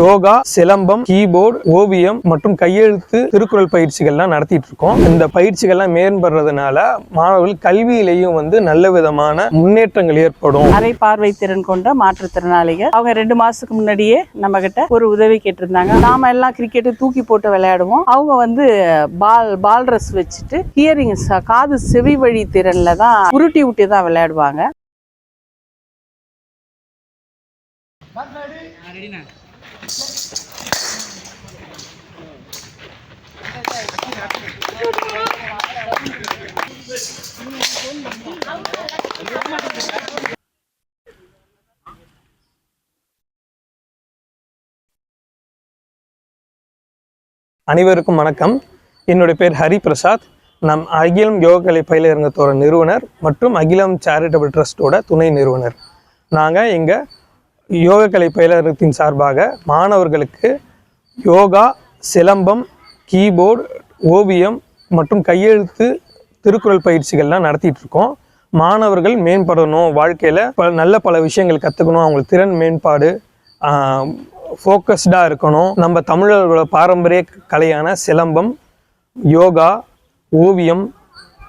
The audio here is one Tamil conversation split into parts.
யோகா சிலம்பம் கீபோர்டு ஓவியம் மற்றும் கையெழுத்து திருக்குறள் பயிற்சிகள்லாம் நடத்திட்டு இருக்கோம் இந்த பயிற்சிகள்லாம் மேம்படுறதுனால மாணவர்கள் கல்வியிலையும் வந்து நல்ல விதமான முன்னேற்றங்கள் ஏற்படும். அரை பார்வை திறன் கொண்ட மாற்றுத்திறனாளிகள் அவங்க ரெண்டு மாசத்துக்கு முன்னாடியே நம்ம கிட்ட ஒரு உதவி கேட்டிருந்தாங்க. நாம எல்லாம் கிரிக்கெட்டு தூக்கி போட்டு விளையாடுவோம். அவங்க வந்து பால் பால் ரஸ் வச்சுட்டு ஹியரிங் காது செவி வழி திறன்ல தான் உருட்டி விட்டு தான் விளையாடுவாங்க. அனைவருக்கும் வணக்கம். என்னுடைய பேர் ஹரி பிரசாத் நம் அகிலம் யோகக்கலை பயிலரங்கத்தோட நிறுவனர் மற்றும் அகிலம் சேரிட்டபிள் ட்ரஸ்ட்டோட துணை நிறுவனர். நாங்கள் எங்கள் யோகக்கலை பயிலரங்கத்தின் சார்பாக மாணவர்களுக்கு யோகா சிலம்பம் கீபோர்டு ஓவியம் மற்றும் கையெழுத்து திருக்குறள் பயிற்சிகள்லாம் நடத்திட்டு இருக்கோம் மாணவர்கள் மேம்படணும் வாழ்க்கையில் பல நல்ல பல விஷயங்கள் கற்றுக்கணும் அவங்களுக்கு திறன் மேம்பாடு ஃபோக்கஸ்டாக இருக்கணும். நம்ம தமிழர்களோட பாரம்பரிய கலையான சிலம்பம் யோகா ஓவியம்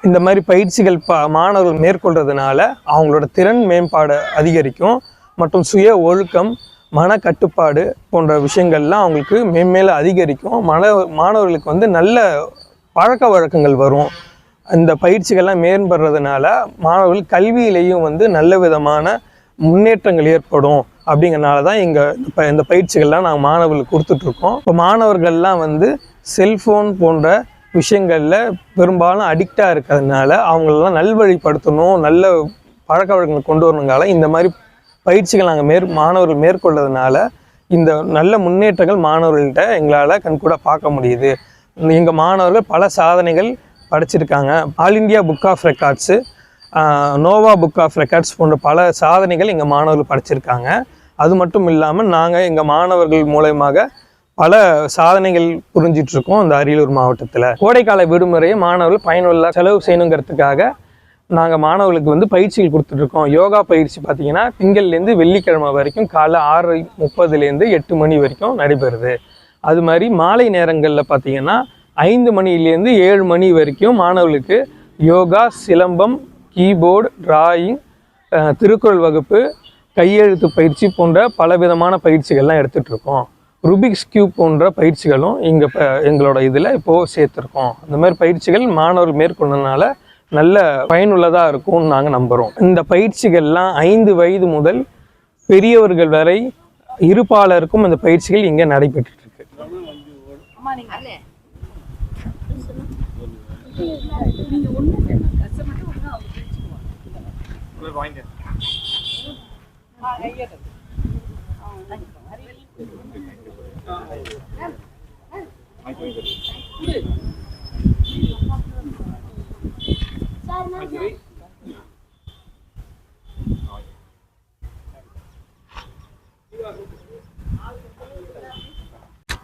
இந்த மாதிரி பயிற்சிகள் ப மாணவர்கள் மேற்கொள்றதுனால அவங்களோட திறன் மேம்பாடு அதிகரிக்கும். மற்றும் சுய ஒழுக்கம் மன கட்டுப்பாடு போன்ற விஷயங்கள்லாம் அவங்களுக்கு மேன்மேலும் அதிகரிக்கும். மன மாணவர்களுக்கு வந்து நல்ல பழக்க வழக்கங்கள் வரும். இந்த பயிற்சிகள்லாம் மேம்படுறதுனால மாணவர்கள் கல்வியிலையும் வந்து நல்ல விதமான முன்னேற்றங்கள் ஏற்படும் அப்படிங்கிறனால தான் எங்கள் இப்போ இந்த பயிற்சிகள்லாம் நாங்கள் மாணவர்களுக்கு கொடுத்துட்ருக்கோம். இப்போ மாணவர்கள்லாம் வந்து செல்ஃபோன் போன்ற விஷயங்களில் பெரும்பாலும் அடிக்டாக இருக்கிறதுனால அவங்களெல்லாம் நல்வழிப்படுத்தணும் நல்ல பழக்க வழக்கங்களை கொண்டு வரணுங்கால இந்த மாதிரி பயிற்சிகள் நாங்கள் மேற் மாணவர்கள் மேற்கொள்றதுனால இந்த நல்ல முன்னேற்றங்கள் மாணவர்கள்ட்ட எங்களால் கண்கூட பார்க்க முடியுது. எங்கள் மாணவர்கள் பல சாதனைகள் படைச்சிருக்காங்க. All India book of records Nova book of records போன்ற பல சாதனைகள் எங்கள் மாணவர்கள் படைச்சிருக்காங்க. அது மட்டும் இல்லாமல் நாங்கள் எங்கள் மாணவர்கள் மூலயமாக பல சாதனைகள் புரிஞ்சிட்ருக்கோம் அந்த இந்த அரியலூர் மாவட்டத்தில். கோடைக்கால விடுமுறையை மாணவர்கள் பயனுள்ள செலவு செய்யணுங்கிறதுக்காக நாங்கள் மாணவர்களுக்கு வந்து பயிற்சிகள் கொடுத்துட்ருக்கோம். யோகா பயிற்சி பார்த்தீங்கன்னா திங்கள்லேருந்து வெள்ளிக்கிழமை வரைக்கும் காலை ஆறு முப்பதுலேருந்து எட்டு மணி வரைக்கும் நடைபெறுது. அது மாதிரி மாலை நேரங்களில் பார்த்தீங்கன்னா ஐந்து மணிலேருந்து ஏழு மணி வரைக்கும் மாணவர்களுக்கு யோகா சிலம்பம் கீபோர்டு டிராயிங் திருக்குறள் வகுப்பு கையெழுத்து பயிற்சி போன்ற பலவிதமான பயிற்சிகள்லாம் எடுத்துகிட்ருக்கோம் ருபிக்ஸ் கியூப் போன்ற பயிற்சிகளும் இங்கே எங்களோட இதில் இப்போது சேர்த்துருக்கோம். அந்த மாதிரி பயிற்சிகள் மாணவர்கள் மேற்கொண்டதுனால நல்ல பயனுள்ளதாக இருக்கும்னு நாங்கள் நம்புகிறோம் இந்த பயிற்சிகள்லாம் ஐந்து வயது முதல் பெரியவர்கள் வரை இருப்பாளருக்கும் இந்த பயிற்சிகள் இங்கே நடைபெற்று இருக்கு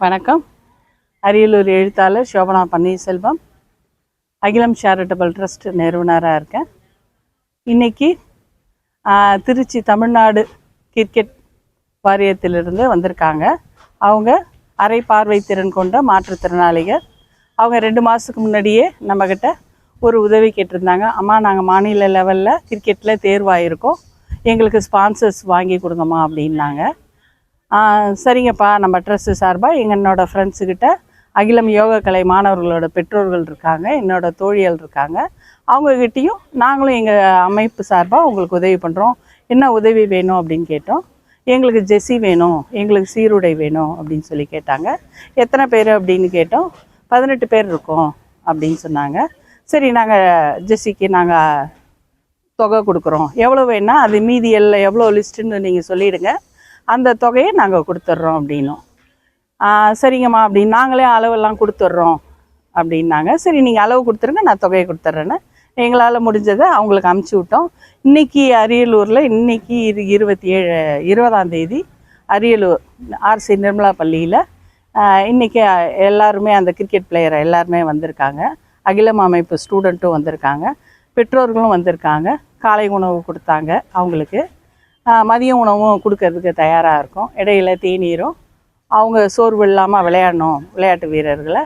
வணக்கம். அரியலூர் எழுத்தாளர் சோபனா பன்னீர்செல்வம். அகிலம் சேரிட்டபிள் ட்ரஸ்ட் நிறுவனராக இருக்கேன். இன்னைக்கு திருச்சி தமிழ்நாடு கிரிக்கெட் வாரியத்திலிருந்து வந்திருக்காங்க. அவங்க அரை பார்வை திறன் கொண்ட மாற்றுத்திறனாளிகள் அவங்க ரெண்டு மாதத்துக்கு முன்னாடியே நம்மக்கிட்ட ஒரு உதவி கேட்டிருந்தாங்க. அம்மா நாங்கள் மாநில லெவலில் கிரிக்கெட்டில் தேர்வாயிருக்கோம். எங்களுக்கு ஸ்பான்சர்ஸ் வாங்கி கொடுங்கம்மா அப்படின்னாங்க. சரிங்கப்பா. நம்ம ட்ரெஸ்ஸு சார்பாக என்னோட ஃப்ரெண்ட்ஸுக்கிட்ட அகிலம் யோகா கலை மாணவர்களோட பெற்றோர்கள் இருக்காங்க என்னோட தோழிகள் இருக்காங்க. அவங்கக்கிட்டேயும் நாங்களும் எங்கள் அமைப்பு சார்பாக உங்களுக்கு உதவி பண்ணுறோம் என்ன உதவி வேணும் அப்படின்னு கேட்டோம். எங்களுக்கு ஜெஸ்ஸி வேணும் எங்களுக்கு சீருடை வேணும் அப்படின்னு சொல்லி கேட்டாங்க. எத்தனை பேர் அப்படின்னு கேட்டோம். பதினெட்டு பேர் இருக்கோம் அப்படின்னு சொன்னாங்க. சரி நாங்கள் ஜெஸ்ஸிக்கு நாங்கள் தொகை கொடுக்குறோம். எவ்வளோ வேணால் அது மீதி எல்லாம் எவ்வளோ லிஸ்ட்டுன்னு நீங்கள் சொல்லிவிடுங்க அந்த தொகையை நாங்கள் கொடுத்துட்றோம் அப்படின்னும். சரிங்கம்மா அப்படின்னு நாங்களே அளவெல்லாம் கொடுத்துட்றோம் அப்படின்னாங்க. சரி நீங்கள் அளவு கொடுத்துருங்க நான் தொகையை கொடுத்துட்றேன்னு. எங்களால் முடிஞ்சதை அவங்களுக்கு அமுச்சு விட்டோம். இன்னைக்கு அரியலூரில் இன்றைக்கி இரு இருபத்தி ஏழு இருபதாம் தேதி அரியலூர் ஆர்சி நிர்மலா பள்ளியில் இன்றைக்கி எல்லாருமே அந்த கிரிக்கெட் பிளேயரை எல்லாருமே வந்திருக்காங்க. அகிலம் அமைப்பு ஸ்டூடெண்ட்டும் வந்திருக்காங்க. பெற்றோர்களும் வந்திருக்காங்க. காலை உணவு கொடுத்தாங்க அவங்களுக்கு. மதிய உணவும் கொடுக்கறதுக்கு தயாராக இருக்கும். இடையில தேநீரும் அவங்க சோர்வு இல்லாமல் விளையாடணும் விளையாட்டு வீரர்களை.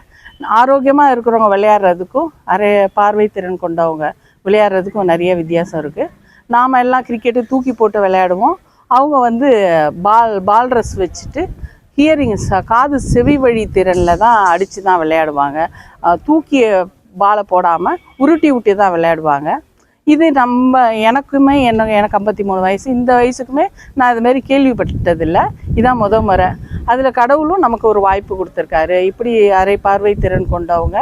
ஆரோக்கியமாக இருக்கிறவங்க விளையாடுறதுக்கும் அரை பார்வை திறன் கொண்டவங்க விளையாடுறதுக்கும் நிறைய வித்தியாசம் இருக்குது நாம் எல்லாம் கிரிக்கெட்டு தூக்கி போட்டு விளையாடுவோம். அவங்க வந்து பால் பால் ட்ரெஸ் வச்சுட்டு ஹியரிங் காது செவி வழி திறனில் தான் அடித்து தான் விளையாடுவாங்க. தூக்கி பாலை போடாமல் உருட்டி விட்டி தான் விளையாடுவாங்க. இது நம்ம எனக்குமே என்ன எனக்கு ஐம்பத்தி மூணு வயசு. இந்த வயசுக்குமே நான் இதுமாரி கேள்விப்பட்டதில்லை. இதான் முத முறை. அதில் கடவுளும் நமக்கு ஒரு வாய்ப்பு கொடுத்துருக்காரு. இப்படி அரை பார்வை திறன் கொண்டவங்க.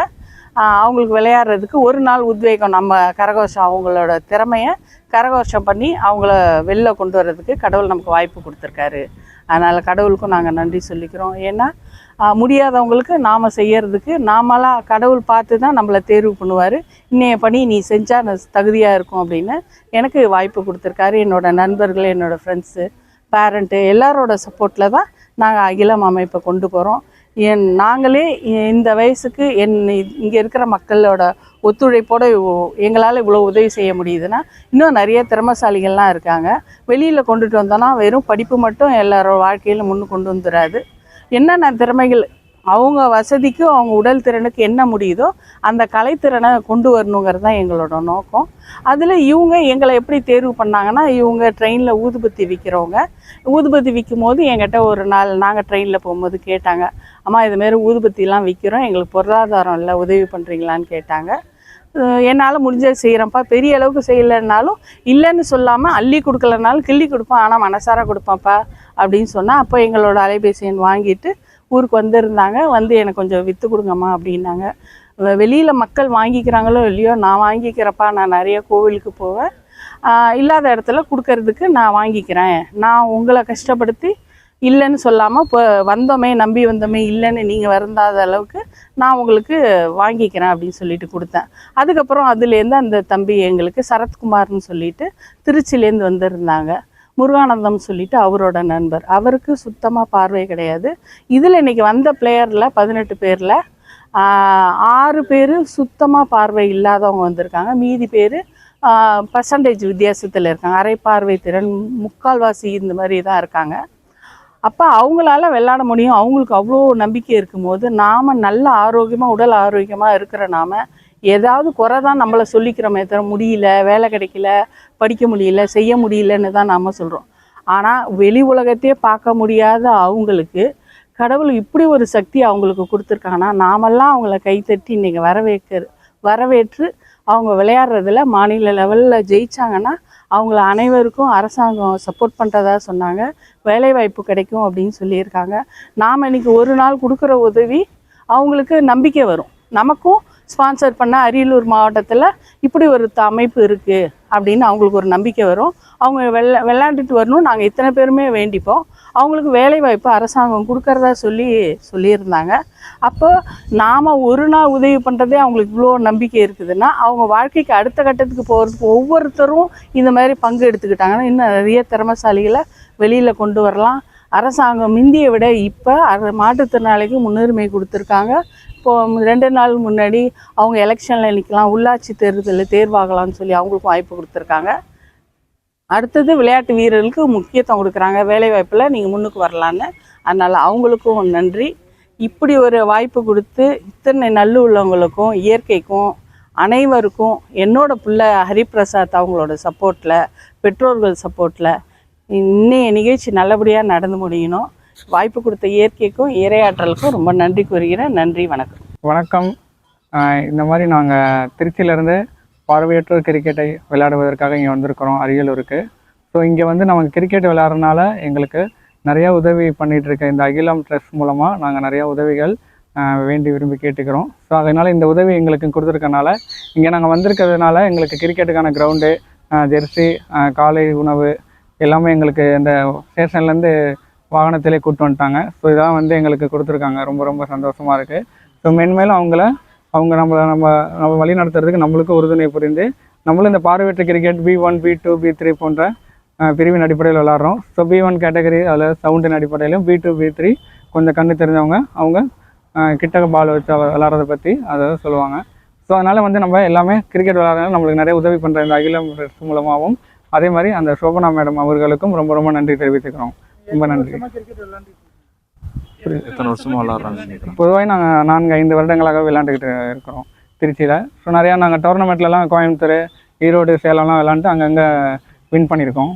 அவங்களுக்கு விளையாடுறதுக்கு ஒரு நாள் உத்வேகம் நம்ம கரகோஷம் அவங்களோட திறமையை கரகோஷம் பண்ணி அவங்கள வெளில கொண்டு வர்றதுக்கு கடவுள் நமக்கு வாய்ப்பு கொடுத்துருக்காரு. அதனால் கடவுளுக்கும் நாங்கள் நன்றி சொல்லிக்கிறோம். ஏன்னா முடியாதவங்களுக்கு நாம் செய்யறதுக்கு நாமளாக கடவுள் பார்த்து தான் நம்மளை தேர்வு பண்ணுவார். இன்னைய பணி நீ செஞ்சால் தகுதியாக இருக்கும் அப்படின்னு எனக்கு வாய்ப்பு கொடுத்துருக்காரு. என்னோடய நண்பர்கள் என்னோடய ஃப்ரெண்ட்ஸு பேரண்ட்டு எல்லாரோட சப்போர்ட்டில் தான் நாங்கள் அகிலம் அமைப்பை கொண்டு போகிறோம் என் நாங்களே இந்த வயசுக்கு என் இங்கே இருக்கிற மக்களோட ஒத்துழைப்போடு எங்களால் இவ்வளோ உதவி செய்ய முடியுதுன்னா இன்னும் நிறைய திறமசாலிகள்லாம் இருக்காங்க. வெளியில் கொண்டுட்டு வந்தோன்னா வெறும் படிப்பு மட்டும் எல்லாரோட வாழ்க்கையில் முன்னு கொண்டு வந்துடாது என்னென்ன திறமைகள் அவங்க வசதிக்கும் அவங்க உடல் திறனுக்கு என்ன முடியுதோ அந்த கலைத்திறனை கொண்டு வரணுங்கிறது தான் எங்களோட நோக்கம். அதில் இவங்க எங்களை எப்படி தேர்வு பண்ணாங்கன்னா இவங்க ட்ரெயினில் ஊதுபத்தி விற்கிறவங்க ஊதுபத்தி விற்கும் போது என்கிட்ட ஒரு நாள் நாங்கள் ட்ரெயினில் போகும்போது கேட்டாங்க அம்மா இதுமாரி ஊதுபத்திலாம் விற்கிறோம் எங்களுக்கு பொருளாதாரம் இல்லை உதவி பண்ணுறீங்களான்னு கேட்டாங்க. என்னால் முடிஞ்சது செய்கிறேன்ப்பா பெரிய அளவுக்கு செய்யலைன்னாலும் இல்லைன்னு சொல்லாமல் அள்ளி கொடுக்கலனாலும் கிள்ளி கொடுப்பேன் ஆனால் மனசார கொடுப்பேன்ப்பா அப்படின்னு சொன்னால் அப்போ எங்களோட அலைபேசி எண் வாங்கிட்டு ஊருக்கு வந்திருந்தாங்க. வந்து எனக்கு கொஞ்சம் விற்று கொடுங்கம்மா அப்படின்னாங்க. வெளியில் மக்கள் வாங்கிக்கிறாங்களோ இல்லையோ நான் வாங்கிக்கிறப்பா நான் நிறைய கோவிலுக்கு போவேன். இல்லாத இடத்துல கொடுக்கறதுக்கு நான் வாங்கிக்கிறேன். நான் உங்களை கஷ்டப்படுத்தி இல்லைன்னு சொல்லாமல் இப்போ வந்தோமே நம்பி வந்தோமே இல்லைன்னு நீங்கள் வருந்தாத அளவுக்கு நான் உங்களுக்கு வாங்கிக்கிறேன் அப்படின்னு சொல்லிட்டு கொடுத்தேன். அதுக்கப்புறம் அதுலேருந்து அந்த தம்பி எங்களுக்கு சரத்குமார்னு சொல்லிட்டு திருச்சிலேருந்து வந்திருந்தாங்க. முருகானந்தம் சொல்லிட்டு அவரோட நண்பர். அவருக்கு சுத்தமாக பார்வை கிடையாது. இதில் இன்னைக்கு வந்த பிளேயரில் பதினெட்டு பேரில் ஆறு பேர் சுத்தமாக பார்வை இல்லாதவங்க வந்திருக்காங்க. மீதி பேர் பர்சன்டேஜ் வித்தியாசத்தில் இருக்காங்க. அரை பார்வை திறன் முக்கால்வாசி இந்த மாதிரி தான் இருக்காங்க. அப்போ அவங்களால விளையாட முடியும். அவங்களுக்கு அவ்வளோ நம்பிக்கை இருக்கும்போது நாம் நல்ல ஆரோக்கியமாக உடல் ஆரோக்கியமாக இருக்கிற நாம ஏதாவது குறை தான் நம்மளை சொல்லிக்கிறோமே தவிர முடியல வேலை கிடைக்கல படிக்க முடியல செய்ய முடியலன்னு தான் நாம் சொல்கிறோம் ஆனால் வெளி உலகத்தையே பார்க்க முடியாத அவங்களுக்கு கடவுள் இப்படி ஒரு சக்தி அவங்களுக்கு கொடுத்துருக்காங்கன்னா நாமெல்லாம் அவங்கள கைத்தட்டி இன்றைக்கி வரவேற்க வரவேற்று அவங்க விளையாடுறதுல மாநில லெவலில் ஜெயித்தாங்கன்னா அவங்கள அனைவருக்கும் அரசாங்கம் சப்போர்ட் பண்ணுறதா சொன்னாங்க. வேலைவாய்ப்பு கிடைக்கும் அப்படின்னு சொல்லியிருக்காங்க. நாம் இன்னைக்கு ஒரு நாள் கொடுக்குற உதவி அவங்களுக்கு நம்பிக்கை வரும். நமக்கும் ஸ்பான்சர் பண்ண அரியலூர் மாவட்டத்தில் இப்படி ஒரு அமைப்பு இருக்குது அப்படின்னு அவங்களுக்கு ஒரு நம்பிக்கை வரும். அவங்க வெள்ள விளையாண்டுட்டு வரணும். நாங்கள் இத்தனை பேருமே வேண்டிப்போம். அவங்களுக்கு வேலைவாய்ப்பு அரசாங்கம் கொடுக்கறதா சொல்லி சொல்லியிருந்தாங்க. அப்போ நாம் ஒரு நாள் உதவி பண்ணுறதே அவங்களுக்கு இவ்வளோ நம்பிக்கை இருக்குதுன்னா அவங்க வாழ்க்கைக்கு அடுத்த கட்டத்துக்கு போகிறதுக்கு ஒவ்வொருத்தரும் இந்த மாதிரி பங்கு எடுத்துக்கிட்டாங்கன்னா இன்னும் நிறைய திறமசாலிகளை வெளியில் கொண்டு வரலாம். அரசாங்கம் முந்தியை விட இப்போ அர மாற்றுத்திறனாளிக்கு முன்னுரிமை கொடுத்துருக்காங்க. இப்போது ரெண்டு நாள் முன்னாடி அவங்க எலெக்ஷனில் நிற்கலாம் உள்ளாட்சி தேர்தலில் தேர்வாகலாம்னு சொல்லி அவங்களுக்கும் வாய்ப்பு கொடுத்துருக்காங்க. அடுத்தது விளையாட்டு வீரர்களுக்கு முக்கியத்துவம் கொடுக்குறாங்க. வேலைவாய்ப்பில் நீங்கள் முன்னுக்கு வரலான்னு. அதனால் அவங்களுக்கும் நன்றி. இப்படி ஒரு வாய்ப்பு கொடுத்து இத்தனை நல்ல உள்ளவங்களுக்கும் இயற்கைக்கும் அனைவருக்கும் என்னோட பிள்ளை ஹரிபிரசாத் அவங்களோட சப்போர்ட்டில் பெற்றோர்கள் சப்போர்ட்டில் இன்னைய நிகழ்ச்சி நல்லபடியாக நடந்து முடியணும். வாய்ப்பு கொடுத்த இயற்கைக்கும் இரையாற்றலுக்கும் ரொம்ப நன்றி கூறுகிறேன். நன்றி வணக்கம். வணக்கம். இந்த மாதிரி நாங்கள் திருச்சியிலேருந்து பார்வையற்றோர் கிரிக்கெட்டை விளையாடுவதற்காக இங்கே வந்திருக்கிறோம் அரியலூருக்கு. ஸோ இங்கே வந்து நாங்கள் கிரிக்கெட் விளையாடுறதுனால எங்களுக்கு நிறையா உதவி பண்ணிகிட்ருக்க இந்த அகிலம் ட்ரெஸ் மூலமாக நாங்கள் நிறையா உதவிகள் வேண்டி விரும்பி கேட்டுக்கிறோம். ஸோ அதனால் இந்த உதவி எங்களுக்கு கொடுத்துருக்கனால இங்கே நாங்கள் வந்திருக்கிறதுனால எங்களுக்கு கிரிக்கெட்டுக்கான கிரவுண்டு ஜெர்சி காலை உணவு எல்லாமே எங்களுக்கு இந்த ஸ்டேஷன்லேருந்து வாகனத்திலே கூட்டு வந்துட்டாங்க. ஸோ இதான் வந்து எங்களுக்கு கொடுத்துருக்காங்க. ரொம்ப ரொம்ப சந்தோஷமாக இருக்குது ஸோ மென்மேலும் அவங்கள அவங்க நம்மளை நம்ம நம்ம வழி நடத்துறதுக்கு நம்மளுக்கு உறுதுணை புரிந்து நம்மளும் இந்த பார்வையற்ற cricket B one B two B three போன்ற பிரிவின் அடிப்படையில் விளாட்றோம் ஸோ பி ஒன் கேட்டகரி அதில் சவுண்டின் அடிப்படையிலும் பி டூ பி த்ரீ கொஞ்சம் கண்ணு தெரிஞ்சவங்க அவங்க அஹ், கிட்டக்க பால் வச்சு விளாட்றத பற்றி அதை சொல்லுவாங்க. ஸோ அதனால் வந்து நம்ம எல்லாமே கிரிக்கெட் விளாட்றதுனால நம்மளுக்கு நிறைய உதவி பண்ணுற இந்த அகிலம் மூலமாகவும் அதே மாதிரி அந்த சோபனா மேடம் அவர்களுக்கும் ரொம்ப ரொம்ப நன்றி தெரிவித்துக்கிறோம். ரொம்ப நன்றி. எத்தனை வருஷமா விளாட்றாங்கன்னு கேட்குறேன் பொதுவாக நாங்கள் நான்கு ஐந்து வருடங்களாக விளையாண்டுக்கிட்டு இருக்கிறோம் திருச்சியில். ஸோ நிறையா நாங்கள் டோர்னமெண்ட்லலாம் கோயம்புத்தூர் ஈரோடு சேலம்லாம் விளாண்டுட்டு அங்கங்கே வின் பண்ணியிருக்கோம்.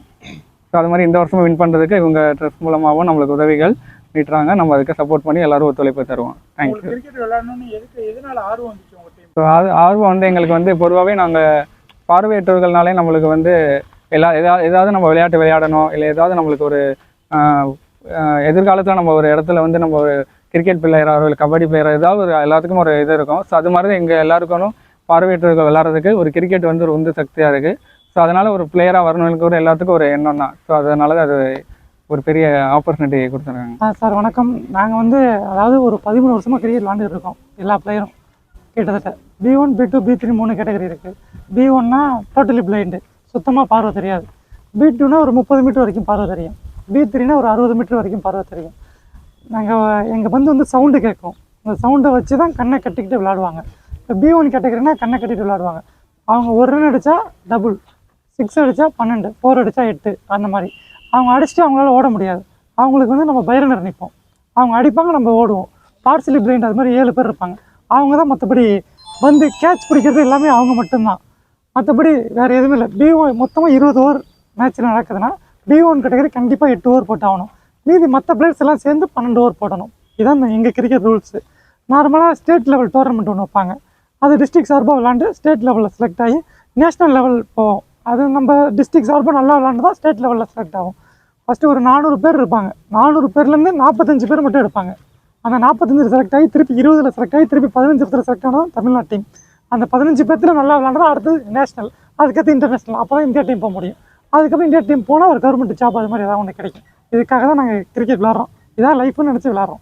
ஸோ அது மாதிரி இந்த வருஷமும் வின் பண்ணுறதுக்கு இவங்க ட்ரெஸ் மூலமாகவும் நம்மளுக்கு உதவிகள் நீட்டுறாங்க. நம்ம அதுக்கு சப்போர்ட் பண்ணி எல்லாரும் ஒத்துழைப்பு தருவோம். தேங்க்யூ கிரிக்கெட் விளையாடணும்னு எதுக்கு எதனால ஆர்வம் வந்துச்சு உங்க டீம் ஸோ அது ஆர்வம் வந்து எங்களுக்கு வந்து பொதுவாகவே நாங்கள் பார்வையற்றவர்கள்னாலே நம்மளுக்கு வந்து எல்லா ஏதாவது ஏதாவது நம்ம விளையாட்டு விளையாடணும் இல்லை ஏதாவது நம்மளுக்கு ஒரு எதிர்காலத்தில் நம்ம ஒரு இடத்துல வந்து நம்ம ஒரு கிரிக்கெட் பிளேயராக இல்லை கபடி பிளேயராக ஏதாவது ஒரு எல்லாத்துக்கும் ஒரு இது இருக்கும். ஸோ அது மாதிரி எங்கள் எல்லாருக்கும் பார்வையற்றவர்கள் விளாட்றதுக்கு ஒரு கிரிக்கெட் வந்து ஒரு உந்து சக்தியாக இருக்குது ஸோ அதனால் ஒரு பிளேயராக வரணுங்களுக்கு ஒரு எல்லாத்துக்கும் ஒரு எண்ணம் தான். ஸோ அதனால அது ஒரு பெரிய ஆப்பர்ச்சுனிட்டி கொடுத்துருக்காங்க. சார் வணக்கம். நாங்கள் வந்து அதாவது ஒரு பதிமூணு வருஷமாக கிரிக்கெட் விளாண்டுட்டு இருக்கோம். எல்லா பிளேயரும் கிட்டத்தட்ட B one B two B three மூணு கேட்டகரி இருக்குது பி ஒன்னா டோட்டலி பிளைண்டு சுத்தமாக பார்வை தெரியாது. பி டூனா ஒரு முப்பது மீட்டர் வரைக்கும் பார்வை தெரியும். பி த்ரீனா ஒரு அறுபது மீட்டர் வரைக்கும் பறவை தெரியும். நாங்கள் எங்கள் பந்து வந்து சவுண்டு கேட்கும் அந்த சவுண்டை வச்சு தான் கண்ணை கட்டிக்கிட்டு விளாடுவாங்க இப்போ பி ஒன் கேட்டகரினா கண்ணை கட்டிட்டு விளாடுவாங்க அவங்க ஒரு ரன் அடித்தா டபுள் சிக்ஸ் அடித்தா பன்னெண்டு ஃபோர் அடித்தா எட்டு அந்த மாதிரி. அவங்க அடிச்சுட்டு அவங்களால ஓட முடியாது. அவங்களுக்கு வந்து நம்ம பைரனர் நிற்போம் அவங்க அடிப்பாங்க நம்ம ஓடுவோம். பார்சலி பிளைண்ட் அது மாதிரி ஏழு பேர் இருப்பாங்க. அவங்க தான் மற்றபடி வந்து கேட்ச் பிடிக்கிறது எல்லாமே அவங்க மட்டும்தான். மற்றபடி வேறு எதுவுமே இல்லை. பி மொத்தமாக இருபது ஓவர் மேட்ச்சில் நடக்குதுன்னா பி ஒன் கேட்டகரி கண்டிப்பாக எட்டு ஓவர் போட்டாகணும். மீதி மற்ற பிளேயர்ஸ் எல்லாம் சேர்ந்து பன்னெண்டு ஓவர் போடணும். இதான் எங்கள் கிரிக்கெட் ரூல்ஸு நார்மலாக ஸ்டேட் லெவல் டோர்னமெண்ட் ஒன்று வைப்பாங்க. அது டிஸ்ட்ரிக் சார்பாக விளாண்டு ஸ்டேட் லெவலில் செலக்ட் ஆகி நேஷ்னல் லெவல் போவோம். அது நம்ம டிஸ்ட்ரிக் சார்பாக நல்லா விளாண்டு தான் ஸ்டேட் லெவலில் செலக்ட் ஆகும். ஃபஸ்ட்டு ஒரு நானூறு பேர் இருப்பாங்க. நானூறு பேர்லேருந்து நாற்பத்தஞ்சு பேர் மட்டும் எடுப்பாங்க. அந்த நாற்பத்தஞ்சு செலக்ட் ஆகி திருப்பி இருபதில் செலக்ட் ஆகி திருப்பி பதினஞ்சு இடத்துல செலக்ட் ஆனதும் தமிழ்நாடு டீம் அந்த பதினஞ்சு பேர்த்தில் நல்லா விளாண்டா அடுத்தது நேஷனல் அதுக்கடுத்து இன்டர்நேஷனல் அப்போ தான் இந்தியா டீம் போக முடியும். அதுக்கப்புறம் இந்தியா டீம் போனால் ஒரு கவர்மெண்ட் ஜாப் அது மாதிரி ஏதாவது ஒன்று கிடைக்கும். இதுக்காக தான் நாங்கள் கிரிக்கெட் விளாட்றோம் இதான் லைஃப்னு நினச்சி விளாட்றோம்